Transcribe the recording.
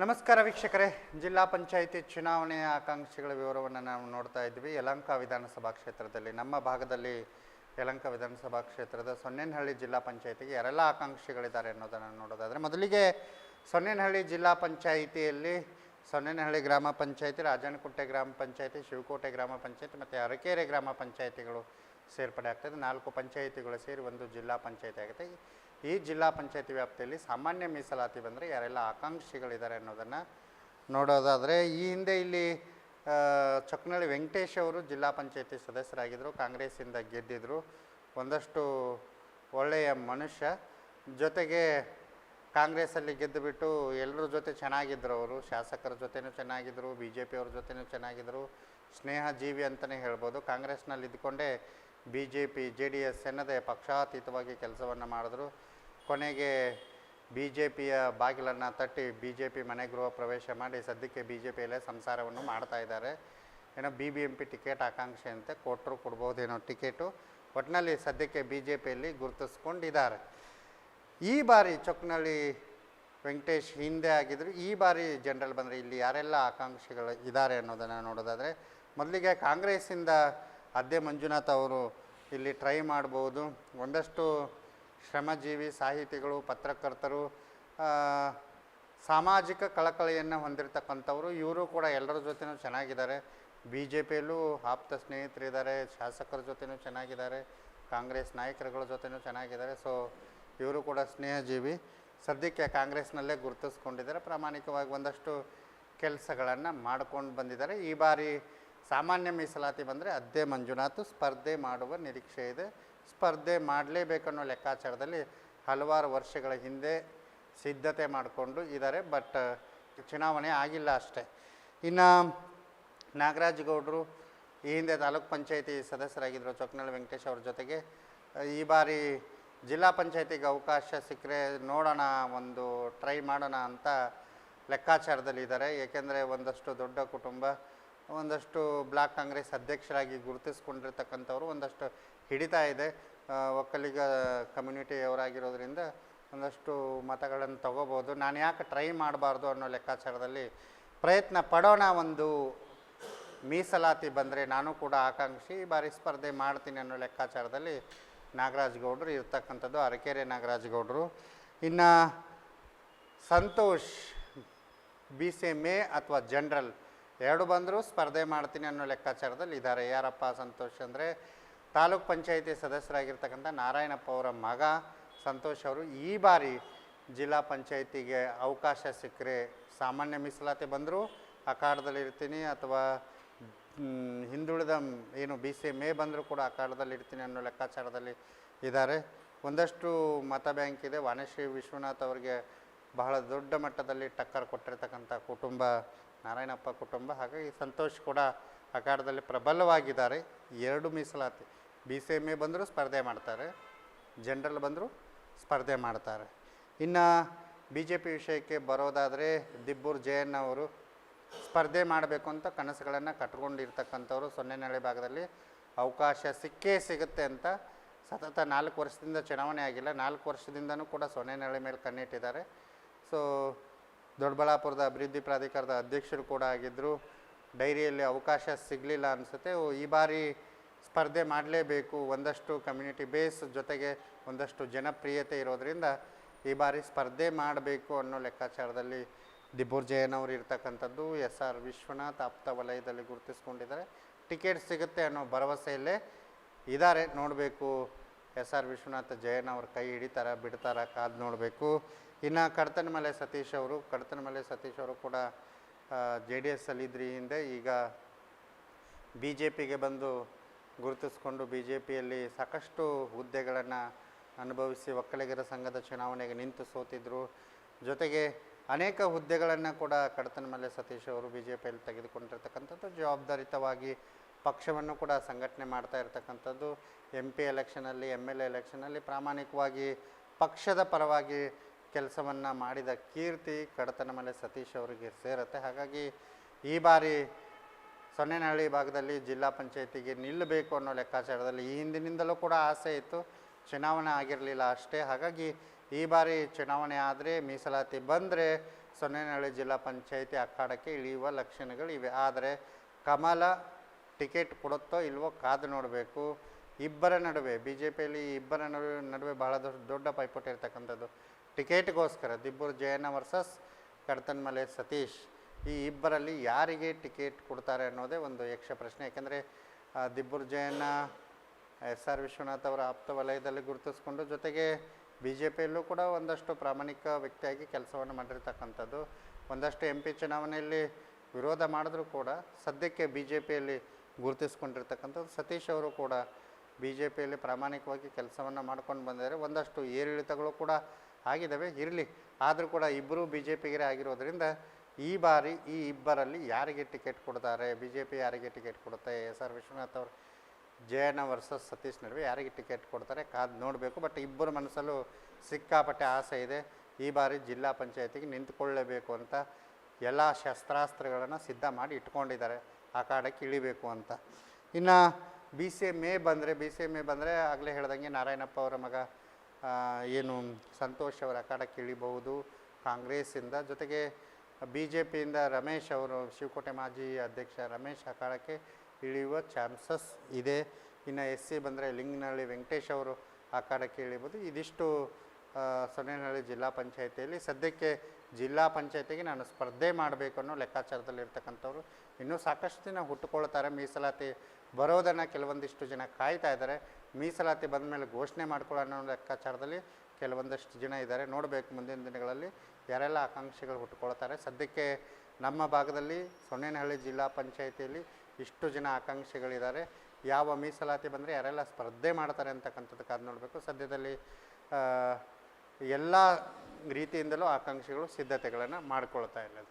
ನಮಸ್ಕಾರ ವೀಕ್ಷಕರೇ. ಜಿಲ್ಲಾ ಪಂಚಾಯಿತಿ ಚುನಾವಣೆಯ ಆಕಾಂಕ್ಷಿಗಳ ವಿವರವನ್ನು ನಾವು ನೋಡ್ತಾ ಇದ್ವಿ ಯಲಂಕ ವಿಧಾನಸಭಾ ಕ್ಷೇತ್ರದಲ್ಲಿ, ನಮ್ಮ ಭಾಗದಲ್ಲಿ ಯಲಂಕ ವಿಧಾನಸಭಾ ಕ್ಷೇತ್ರದ ಸೊನ್ನೆನಹಳ್ಳಿ ಜಿಲ್ಲಾ ಪಂಚಾಯಿತಿಗೆ ಯಾರೆಲ್ಲ ಆಕಾಂಕ್ಷಿಗಳಿದ್ದಾರೆ ಅನ್ನೋದನ್ನು ನೋಡೋದಾದರೆ, ಮೊದಲಿಗೆ ಸೊನ್ನೆನಹಳ್ಳಿ ಜಿಲ್ಲಾ ಪಂಚಾಯಿತಿಯಲ್ಲಿ ಸೊನ್ನೆನಹಳ್ಳಿ ಗ್ರಾಮ ಪಂಚಾಯಿತಿ ರಾಜನಕುಂಟೆ ಗ್ರಾಮ ಪಂಚಾಯಿತಿ, ಶಿವಕೋಟೆ ಗ್ರಾಮ ಪಂಚಾಯಿತಿ ಮತ್ತು ಅರಕೆರೆ ಗ್ರಾಮ ಪಂಚಾಯಿತಿಗಳು ಸೇರ್ಪಡೆ ಆಗ್ತದೆ. ನಾಲ್ಕು ಪಂಚಾಯಿತಿಗಳು ಸೇರಿ ಒಂದು ಜಿಲ್ಲಾ ಪಂಚಾಯತಿ ಆಗುತ್ತೆ. ಈ ಜಿಲ್ಲಾ ಪಂಚಾಯತಿ ವ್ಯಾಪ್ತಿಯಲ್ಲಿ ಸಾಮಾನ್ಯ ಮೀಸಲಾತಿ ಬಂದರೆ ಯಾರೆಲ್ಲ ಆಕಾಂಕ್ಷಿಗಳಿದ್ದಾರೆ ಅನ್ನೋದನ್ನು ನೋಡೋದಾದರೆ, ಈ ಹಿಂದೆ ಇಲ್ಲಿ ಚೊಕ್ಕನಹಳ್ಳಿ ವೆಂಕಟೇಶ್ ಅವರು ಜಿಲ್ಲಾ ಪಂಚಾಯತಿ ಸದಸ್ಯರಾಗಿದ್ದರು ಕಾಂಗ್ರೆಸ್ಸಿಂದ ಗೆದ್ದಿದ್ರು. ಒಂದಷ್ಟು ಒಳ್ಳೆಯ ಮನುಷ್ಯ. ಜೊತೆಗೆ ಕಾಂಗ್ರೆಸ್ಸಲ್ಲಿ ಗೆದ್ದುಬಿಟ್ಟು ಎಲ್ಲರ ಜೊತೆ ಚೆನ್ನಾಗಿದ್ದರು ಅವರು. ಶಾಸಕರ ಜೊತೆನೂ ಚೆನ್ನಾಗಿದ್ದರು ಬಿ ಜೆ ಪಿಯವ್ರ ಜೊತೆನೂ ಚೆನ್ನಾಗಿದ್ದರು ಸ್ನೇಹ ಜೀವಿ ಅಂತಲೇ ಹೇಳ್ಬೋದು. ಕಾಂಗ್ರೆಸ್ನಲ್ಲಿ ಇದ್ದುಕೊಂಡೇ B J P J D S ಎನ್ನದೇ ಪಕ್ಷಾತೀತವಾಗಿ ಕೆಲಸವನ್ನು ಮಾಡಿದ್ರು. ಕೊನೆಗೆ ಬಿ ಜೆ ಪಿಯ ಬಾಗಿಲನ್ನು ತಟ್ಟಿ ಬಿ ಜೆ ಪಿ ಮನೆ ಗೃಹ ಪ್ರವೇಶ ಮಾಡಿ ಸದ್ಯಕ್ಕೆ ಬಿ ಜೆ ಪಿಯಲ್ಲೇ ಸಂಸಾರವನ್ನು ಮಾಡ್ತಾ ಇದ್ದಾರೆ. ಏನೋ B B M P ticket ಆಕಾಂಕ್ಷೆ ಅಂತೆ ಕೊಟ್ಟರು ಕೊಡ್ಬೋದೇನೋ ಟಿಕೆಟು. ಒಟ್ಟಿನಲ್ಲಿ ಸದ್ಯಕ್ಕೆ ಬಿ ಜೆ ಪಿಯಲ್ಲಿ ಗುರುತಿಸ್ಕೊಂಡಿದ್ದಾರೆ. ಈ ಬಾರಿ ಚೊಕ್ನಳ್ಳಿ ವೆಂಕಟೇಶ್ ಹಿಂದೆ ಆಗಿದ್ರು. ಈ ಬಾರಿ ಜನರಲ್ ಬಂದರೆ ಇಲ್ಲಿ ಯಾರೆಲ್ಲ ಆಕಾಂಕ್ಷಿಗಳು ಇದ್ದಾರೆ ಅನ್ನೋದನ್ನು ನೋಡೋದಾದರೆ, ಮೊದಲಿಗೆ ಕಾಂಗ್ರೆಸ್ಸಿಂದ ಅದ್ದೆ ಮಂಜುನಾಥ್ ಅವರು ಇಲ್ಲಿ ಟ್ರೈ ಮಾಡ್ಬೋದು. ಒಂದಷ್ಟು ಶ್ರಮಜೀವಿ ಸಾಹಿತಿಗಳು, ಪತ್ರಕರ್ತರು ಸಾಮಾಜಿಕ ಕಳಕಳಿಯನ್ನು ಹೊಂದಿರತಕ್ಕಂಥವ್ರು, ಇವರು ಕೂಡ ಎಲ್ಲರ ಜೊತೆನೂ ಚೆನ್ನಾಗಿದ್ದಾರೆ. ಬಿ ಜೆ ಪಿಯಲ್ಲೂ ಆಪ್ತ ಸ್ನೇಹಿತರಿದ್ದಾರೆ, ಶಾಸಕರ ಜೊತೆನೂ ಚೆನ್ನಾಗಿದ್ದಾರೆ, ಕಾಂಗ್ರೆಸ್ ನಾಯಕರುಗಳ ಜೊತೆನೂ ಚೆನ್ನಾಗಿದ್ದಾರೆ. ಸೊ ಇವರು ಕೂಡ ಸ್ನೇಹಜೀವಿ. ಸದ್ಯಕ್ಕೆ ಕಾಂಗ್ರೆಸ್ನಲ್ಲೇ ಗುರುತಿಸ್ಕೊಂಡಿದ್ದಾರೆ. ಪ್ರಾಮಾಣಿಕವಾಗಿ ಒಂದಷ್ಟು ಕೆಲಸಗಳನ್ನು ಮಾಡ್ಕೊಂಡು ಬಂದಿದ್ದಾರೆ. ಈ ಬಾರಿ ಸಾಮಾನ್ಯ ಮೀಸಲಾತಿ ಬಂದರೆ ಅದ್ದೇ ಮಂಜುನಾಥ್, ಸ್ಪರ್ಧೆ ಮಾಡುವ ನಿರೀಕ್ಷೆ ಇದೆ. ಸ್ಪರ್ಧೆ ಮಾಡಲೇಬೇಕನ್ನೋ ಲೆಕ್ಕಾಚಾರದಲ್ಲಿ ಹಲವಾರು ವರ್ಷಗಳ ಹಿಂದೆ ಸಿದ್ಧತೆ ಮಾಡಿಕೊಂಡು ಇದ್ದಾರೆ, ಬಟ್ ಚುನಾವಣೆ ಆಗಿಲ್ಲ ಅಷ್ಟೇ. ಇನ್ನು, ನಾಗರಾಜ್ ಗೌಡರು ಈ ಹಿಂದೆ ತಾಲೂಕ್ ಪಂಚಾಯಿತಿ ಸದಸ್ಯರಾಗಿದ್ದರು ಚೊಕ್ನಳ್ಳಿ ವೆಂಕಟೇಶ್ ಅವ್ರ ಜೊತೆಗೆ. ಈ ಬಾರಿ ಜಿಲ್ಲಾ ಪಂಚಾಯತಿಗೆ ಅವಕಾಶ ಸಿಕ್ಕರೆ ನೋಡೋಣ, ಒಂದು ಟ್ರೈ ಮಾಡೋಣ ಅಂತ ಲೆಕ್ಕಾಚಾರದಲ್ಲಿ ಇದ್ದಾರೆ ಏಕೆಂದರೆ ಒಂದಷ್ಟು ದೊಡ್ಡ ಕುಟುಂಬ ಒಂದಷ್ಟು ಬ್ಲಾಕ್ ಕಾಂಗ್ರೆಸ್ ಅಧ್ಯಕ್ಷರಾಗಿ ಗುರುತಿಸ್ಕೊಂಡಿರ್ತಕ್ಕಂಥವ್ರು ಒಂದಷ್ಟು ಹಿಡಿತಾ ಇದೆ. ಒಕ್ಕಲಿಗ ಕಮ್ಯುನಿಟಿಯವರಾಗಿರೋದ್ರಿಂದ ಒಂದಷ್ಟು ಮತಗಳನ್ನು ತಗೋಬೋದು. ನಾನು ಯಾಕೆ ಟ್ರೈ ಮಾಡಬಾರ್ದು ಅನ್ನೋ ಲೆಕ್ಕಾಚಾರದಲ್ಲಿ ಪ್ರಯತ್ನ ಪಡೋಣ ಒಂದು ಮೀಸಲಾತಿ ಬಂದರೆ ನಾನು ಕೂಡ ಆಕಾಂಕ್ಷಿ ಈ ಬಾರಿ ಸ್ಪರ್ಧೆ ಮಾಡ್ತೀನಿ ಅನ್ನೋ ಲೆಕ್ಕಾಚಾರದಲ್ಲಿ ನಾಗರಾಜ್ ಗೌಡರು ಇರ್ತಕ್ಕಂಥದ್ದು ಅರಕೆರೆ ನಾಗರಾಜ್ ಗೌಡರು. ಇನ್ನು ಸಂತೋಷ್, ಬಿ ಸಿ ಮೇ ಅಥವಾ ಜನರಲ್ ಎರಡು ಬಂದರೂ ಸ್ಪರ್ಧೆ ಮಾಡ್ತೀನಿ ಅನ್ನೋ ಲೆಕ್ಕಾಚಾರದಲ್ಲಿ ಇದ್ದಾರೆ. ಯಾರಪ್ಪ ಸಂತೋಷ್ ಅಂದರೆ ತಾಲೂಕ್ ಪಂಚಾಯಿತಿ ಸದಸ್ಯರಾಗಿರ್ತಕ್ಕಂಥ ನಾರಾಯಣಪ್ಪ ಅವರ ಮಗ ಸಂತೋಷ್ ಅವರು. ಈ ಬಾರಿ ಜಿಲ್ಲಾ ಪಂಚಾಯಿತಿಗೆ ಅವಕಾಶ ಸಿಕ್ಕರೆ ಸಾಮಾನ್ಯ ಮೀಸಲಾತಿ ಬಂದರೂ ಅಖಾಡದಲ್ಲಿರ್ತೀನಿ ಅಥವಾ ಹಿಂದುಳಿದ ಏನು ಬಿ ಸಿ ಮೇ ಬಂದರೂ ಕೂಡ ಅಖಾಡದಲ್ಲಿರ್ತೀನಿ ಅನ್ನೋ ಲೆಕ್ಕಾಚಾರದಲ್ಲಿ ಇದ್ದಾರೆ. ಒಂದಷ್ಟು ಮತ ಬ್ಯಾಂಕ್ ಇದೆ. ವಾಣಶ್ರೀ ವಿಶ್ವನಾಥ್ ಅವರಿಗೆ ಬಹಳ ದೊಡ್ಡ ಮಟ್ಟದಲ್ಲಿ ಟಕ್ಕರ್ ಕೊಟ್ಟಿರ್ತಕ್ಕಂಥ ಕುಟುಂಬ ನಾರಾಯಣಪ್ಪ ಕುಟುಂಬ ಹಾಗಾಗಿ ಸಂತೋಷ್ ಕೂಡ ಅಖಾಡದಲ್ಲಿ ಪ್ರಬಲವಾಗಿದ್ದಾರೆ. ಎರಡು ಮೀಸಲಾತಿ. ಬಿ ಸಿ ಎಂ ಎ ಬಂದರೂ ಸ್ಪರ್ಧೆ ಮಾಡ್ತಾರೆ. ಜನರಲ್ ಬಂದರೂ ಸ್ಪರ್ಧೆ ಮಾಡ್ತಾರೆ. ಇನ್ನು ಬಿ ಜೆ ಪಿ ವಿಷಯಕ್ಕೆ ಬರೋದಾದರೆ ದಿಬ್ಬೂರ್ ಜಯಣ್ಣ ಅವರು ಸ್ಪರ್ಧೆ ಮಾಡಬೇಕು ಅಂತ ಕನಸುಗಳನ್ನು ಕಟ್ಕೊಂಡಿರ್ತಕ್ಕಂಥವ್ರು ಸೊನ್ನೆನಹಳ್ಳಿ ಭಾಗದಲ್ಲಿ ಅವಕಾಶ ಸಿಕ್ಕೇ ಸಿಗುತ್ತೆ ಅಂತ ಸತತ ನಾಲ್ಕು ವರ್ಷದಿಂದ ಚುನಾವಣೆ ಆಗಿಲ್ಲ. ನಾಲ್ಕು ವರ್ಷದಿಂದನೂ ಕೂಡ ಸೊನ್ನೆನಹಳ್ಳಿ ಮೇಲೆ ಕಣ್ಣಿಟ್ಟಿದ್ದಾರೆ. ಸೊ ದೊಡ್ಡಬಳ್ಳಾಪುರದ ಅಭಿವೃದ್ಧಿ ಪ್ರಾಧಿಕಾರದ ಅಧ್ಯಕ್ಷರು ಕೂಡ ಆಗಿದ್ದರು ಡೈರಿಯಲ್ಲಿ ಅವಕಾಶ ಸಿಗಲಿಲ್ಲ ಅನಿಸುತ್ತೆ. ಈ ಬಾರಿ ಸ್ಪರ್ಧೆ ಮಾಡಲೇಬೇಕು. ಒಂದಷ್ಟು ಕಮ್ಯುನಿಟಿ ಬೇಸ್ ಜೊತೆಗೆ ಒಂದಷ್ಟು ಜನಪ್ರಿಯತೆ ಇರೋದರಿಂದ ಈ ಬಾರಿ ಸ್ಪರ್ಧೆ ಮಾಡಬೇಕು ಅನ್ನೋ ಲೆಕ್ಕಾಚಾರದಲ್ಲಿ ದಿಬ್ಬೂರ್ ಜಯನ್ ಅವರು ಇರ್ತಕ್ಕಂಥದ್ದು ಎಸ್ ಆರ್ ವಿಶ್ವನಾಥ್ ಆಪ್ತ ವಲಯದಲ್ಲಿ ಗುರುತಿಸ್ಕೊಂಡಿದ್ದಾರೆ. ಟಿಕೆಟ್ ಸಿಗುತ್ತೆ ಅನ್ನೋ ಭರವಸೆಯಲ್ಲೇ ಇದ್ದಾರೆ ನೋಡಬೇಕು. ಎಸ್ ಆರ್ ವಿಶ್ವನಾಥ್ ಜಯನವ್ರ ಕೈ ಹಿಡಿತಾರ, ಬಿಡ್ತಾರ ಕಾದು ನೋಡಬೇಕು. ಇನ್ನು ಕಡತನಮಲೆ ಸತೀಶ್ ಅವರು ಕಡತನಮಲೆ ಸತೀಶ್ ಅವರು ಕೂಡ ಜೆ ಡಿ ಎಸ್ ಅಲ್ಲಿದ್ರಿ ಹಿಂದೆ. ಈಗ ಬಿ ಜೆ ಪಿಗೆ ಬಂದು ಗುರುತಿಸ್ಕೊಂಡು ಬಿ ಜೆ ಪಿಯಲ್ಲಿ ಸಾಕಷ್ಟು ಹುದ್ದೆಗಳನ್ನು ಅನುಭವಿಸಿ ಒಕ್ಕಲಿಗರ ಸಂಘದ ಚುನಾವಣೆಗೆ ನಿಂತು ಸೋತಿದ್ರು. ಜೊತೆಗೆ ಅನೇಕ ಹುದ್ದೆಗಳನ್ನು ಕೂಡ ಕಡತನ ಮೇಲೆ ಸತೀಶ್ ಅವರು ಬಿ ಜೆ ಪಿಯಲ್ಲಿ ತೆಗೆದುಕೊಂಡಿರ್ತಕ್ಕಂಥದ್ದು. ಜವಾಬ್ದಾರಿತವಾಗಿ ಪಕ್ಷವನ್ನು ಕೂಡ ಸಂಘಟನೆ ಮಾಡ್ತಾ ಇರ್ತಕ್ಕಂಥದ್ದು. ಎಂ ಪಿ ಎಲೆಕ್ಷನಲ್ಲಿ ಎಂ ಎಲ್ ಎ ಎಲೆಕ್ಷನಲ್ಲಿ ಪ್ರಾಮಾಣಿಕವಾಗಿ ಪಕ್ಷದ ಪರವಾಗಿ ಕೆಲಸವನ್ನು ಮಾಡಿದ ಕೀರ್ತಿ ಕಡತನ ಮೇಲೆ ಸತೀಶ್ ಅವರಿಗೆ ಸೇರುತ್ತೆ. ಹಾಗಾಗಿ ಈ ಬಾರಿ ಸೊನ್ನೆನಹಳ್ಳಿ ಭಾಗದಲ್ಲಿ ಜಿಲ್ಲಾ ಪಂಚಾಯತಿಗೆ ನಿಲ್ಲಬೇಕು ಅನ್ನೋ ಲೆಕ್ಕಾಚಾರದಲ್ಲಿ ಈ ಹಿಂದಿನಿಂದಲೂ ಕೂಡ ಆಸೆ ಇತ್ತು. ಚುನಾವಣೆ ಆಗಿರಲಿಲ್ಲ ಅಷ್ಟೇ. ಹಾಗಾಗಿ ಈ ಬಾರಿ ಚುನಾವಣೆ ಆದರೆ, ಮೀಸಲಾತಿ ಬಂದರೆ ಸೊನ್ನೆನಹಳ್ಳಿ ಜಿಲ್ಲಾ ಪಂಚಾಯಿತಿ ಅಖಾಡಕ್ಕೆ ಇಳಿಯುವ ಲಕ್ಷಣಗಳು ಇವೆ. ಆದರೆ ಕಮಲ ಟಿಕೆಟ್ ಕೊಡುತ್ತೋ ಇಲ್ವೋ ಕಾದು ನೋಡಬೇಕು. ಇಬ್ಬರ ನಡುವೆ ಬಿ ಜೆ ಪಿಯಲ್ಲಿ ಇಬ್ಬರ ನಡುವೆ ನಡುವೆ ಬಹಳ ದೊಡ್ಡ ದೊಡ್ಡ ಪೈಪೋಟಿ ಇರ್ತಕ್ಕಂಥದ್ದು. ಟಿಕೆಟ್ಗೋಸ್ಕರ ದಿಬ್ಬೂರು ಜಯಣ್ಣ ವರ್ಸಸ್ ಕಡತನ್ಮಲೆ ಸತೀಶ್, ಈ ಇಬ್ಬರಲ್ಲಿ ಯಾರಿಗೆ ಟಿಕೆಟ್ ಕೊಡ್ತಾರೆ ಅನ್ನೋದೇ ಒಂದು ಯಕ್ಷ ಪ್ರಶ್ನೆ. ಯಾಕೆಂದರೆ ದಿಬ್ಬೂರು ಜಯಣ್ಣ, ಎಸ್ ಆರ್ ವಿಶ್ವನಾಥ್ ಅವರ ಆಪ್ತ ವಲಯದಲ್ಲಿ ಗುರುತಿಸ್ಕೊಂಡು ಜೊತೆಗೆ ಬಿ ಜೆ ಪಿಯಲ್ಲೂ ಕೂಡ ಒಂದಷ್ಟು ಪ್ರಾಮಾಣಿಕ ವ್ಯಕ್ತಿಯಾಗಿ ಕೆಲಸವನ್ನು ಮಾಡಿರ್ತಕ್ಕಂಥದ್ದು. ಒಂದಷ್ಟು ಎಂ ಪಿ ಚುನಾವಣೆಯಲ್ಲಿ ವಿರೋಧ ಮಾಡಿದ್ರೂ ಕೂಡ ಸದ್ಯಕ್ಕೆ ಬಿ ಜೆ ಪಿಯಲ್ಲಿ ಗುರುತಿಸ್ಕೊಂಡಿರ್ತಕ್ಕಂಥದ್ದು. ಸತೀಶ್ ಅವರು ಕೂಡ ಬಿ ಜೆ ಪಿಯಲ್ಲಿ ಪ್ರಾಮಾಣಿಕವಾಗಿ ಕೆಲಸವನ್ನು ಮಾಡ್ಕೊಂಡು ಬಂದಿದ್ದಾರೆ. ಒಂದಷ್ಟು ಏರಿಳಿತಗಳು ಕೂಡ ಆಗಿದ್ದಾವೆ. ಇರಲಿ ಆದರೂ ಕೂಡ ಇಬ್ಬರು ಬಿ ಜೆ ಪಿಗರೇ ಆಗಿರೋದ್ರಿಂದ ಈ ಬಾರಿ ಈ ಇಬ್ಬರಲ್ಲಿ ಯಾರಿಗೆ ಟಿಕೆಟ್ ಕೊಡ್ತಾರೆ? ಬಿ ಜೆ ಯಾರಿಗೆ ಟಿಕೆಟ್ ಕೊಡುತ್ತೆ? ಎಸ್ ಆರ್ ವಿಶ್ವನಾಥ್ ಅವರು ಜಯಣ್ಣ ವರ್ಸಸ್ ಸತೀಶ್ ನಡುವೆ ಯಾರಿಗೆ ಟಿಕೆಟ್ ಕೊಡ್ತಾರೆ? ಕಾದು ನೋಡಬೇಕು ಬಟ್ ಇಬ್ಬರು ಮನಸ್ಸಲ್ಲೂ ಸಿಕ್ಕಾಪಟ್ಟೆ ಆಸೆ ಇದೆ. ಈ ಬಾರಿ ಜಿಲ್ಲಾ ಪಂಚಾಯತಿಗೆ ನಿಂತ್ಕೊಳ್ಳೇಬೇಕು ಅಂತ ಎಲ್ಲ ಶಸ್ತ್ರಾಸ್ತ್ರಗಳನ್ನು ಸಿದ್ಧ ಮಾಡಿ ಇಟ್ಕೊಂಡಿದ್ದಾರೆ. ಅಖಾಡಕ್ಕೆ ಇಳಿಬೇಕು ಅಂತ. ಇನ್ನು ಬಿ ಸಿ ಎ ಬಂದರೆ ಬಿ ಸಿ ಎ ಬಂದರೆ ಆಗಲೇ ಹೇಳ್ದಂಗೆ ನಾರಾಯಣಪ್ಪ ಅವರ ಮಗ ಆ, ಏನು ಸಂತೋಷ್ ಅವರ ಅಖಾಡಕ್ಕೆ ಇಳಿಬಹುದು. ಕಾಂಗ್ರೆಸ್ಸಿಂದ ಜೊತೆಗೆ ಬಿ ಜೆ ಪಿಯಿಂದ ರಮೇಶ್ ಅವರು, ಶಿವಕೋಟೆ ಮಾಜಿ ಅಧ್ಯಕ್ಷ ರಮೇಶ್ ಅಖಾಡಕ್ಕೆ ಇಳಿಯುವ ಚಾನ್ಸಸ್ ಇದೆ. ಇನ್ನು ಎಸ್ ಸಿ ಬಂದರೆ ಲಿಂಗನಹಳ್ಳಿ ವೆಂಕಟೇಶ್ ಅವರು ಅಖಾಡಕ್ಕೆ ಇಳಿಬೋದು ಇದಿಷ್ಟು ಸೊನ್ನೆನಹಳ್ಳಿ ಜಿಲ್ಲಾ ಪಂಚಾಯತಿಯಲ್ಲಿ. ಸದ್ಯಕ್ಕೆ ಜಿಲ್ಲಾ ಪಂಚಾಯತಿಗೆ ನಾನು ಸ್ಪರ್ಧೆ ಮಾಡಬೇಕು ಅನ್ನೋ ಲೆಕ್ಕಾಚಾರದಲ್ಲಿ ಇರ್ತಕ್ಕಂಥವ್ರು ಇನ್ನೂ ಸಾಕಷ್ಟು ದಿನ ಹುಟ್ಟುಕೊಳ್ತಾರೆ. ಮೀಸಲಾತಿ ಬರೋದನ್ನು ಕೆಲವೊಂದಿಷ್ಟು ಜನ ಕಾಯ್ತಾ ಇದ್ದಾರೆ. ಮೀಸಲಾತಿ ಬಂದ ಮೇಲೆ ಘೋಷಣೆ ಮಾಡ್ಕೊಳ್ಳೋಣ ಅನ್ನೋ ಲೆಕ್ಕಾಚಾರದಲ್ಲಿ ಕೆಲವೊಂದಷ್ಟು ಜನ ಇದ್ದಾರೆ. ನೋಡಬೇಕು ಮುಂದಿನ ದಿನಗಳಲ್ಲಿ ಯಾರೆಲ್ಲ ಆಕಾಂಕ್ಷಿಗಳು ಹುಟ್ಟುಕೊಳ್ತಾರೆ. ಸದ್ಯಕ್ಕೆ ನಮ್ಮ ಭಾಗದಲ್ಲಿ ಸೊನ್ನೇನಹಳ್ಳಿ ಜಿಲ್ಲಾ ಪಂಚಾಯಿತಿಯಲ್ಲಿ ಇಷ್ಟು ಜನ ಆಕಾಂಕ್ಷಿಗಳಿದ್ದಾರೆ. ಯಾವ ಮೀಸಲಾತಿ ಬಂದರೆ ಯಾರೆಲ್ಲ ಸ್ಪರ್ಧೆ ಮಾಡ್ತಾರೆ ಅಂತಕ್ಕಂಥದ್ದು ಕಾದು ನೋಡಬೇಕು. ಸದ್ಯದಲ್ಲಿ ಎಲ್ಲ ರೀತಿಯಿಂದಲೂ ಆಕಾಂಕ್ಷಿಗಳು ಸಿದ್ಧತೆಗಳನ್ನು ಮಾಡ್ಕೊಳ್ತಾ ಇದ್ದಾರೆ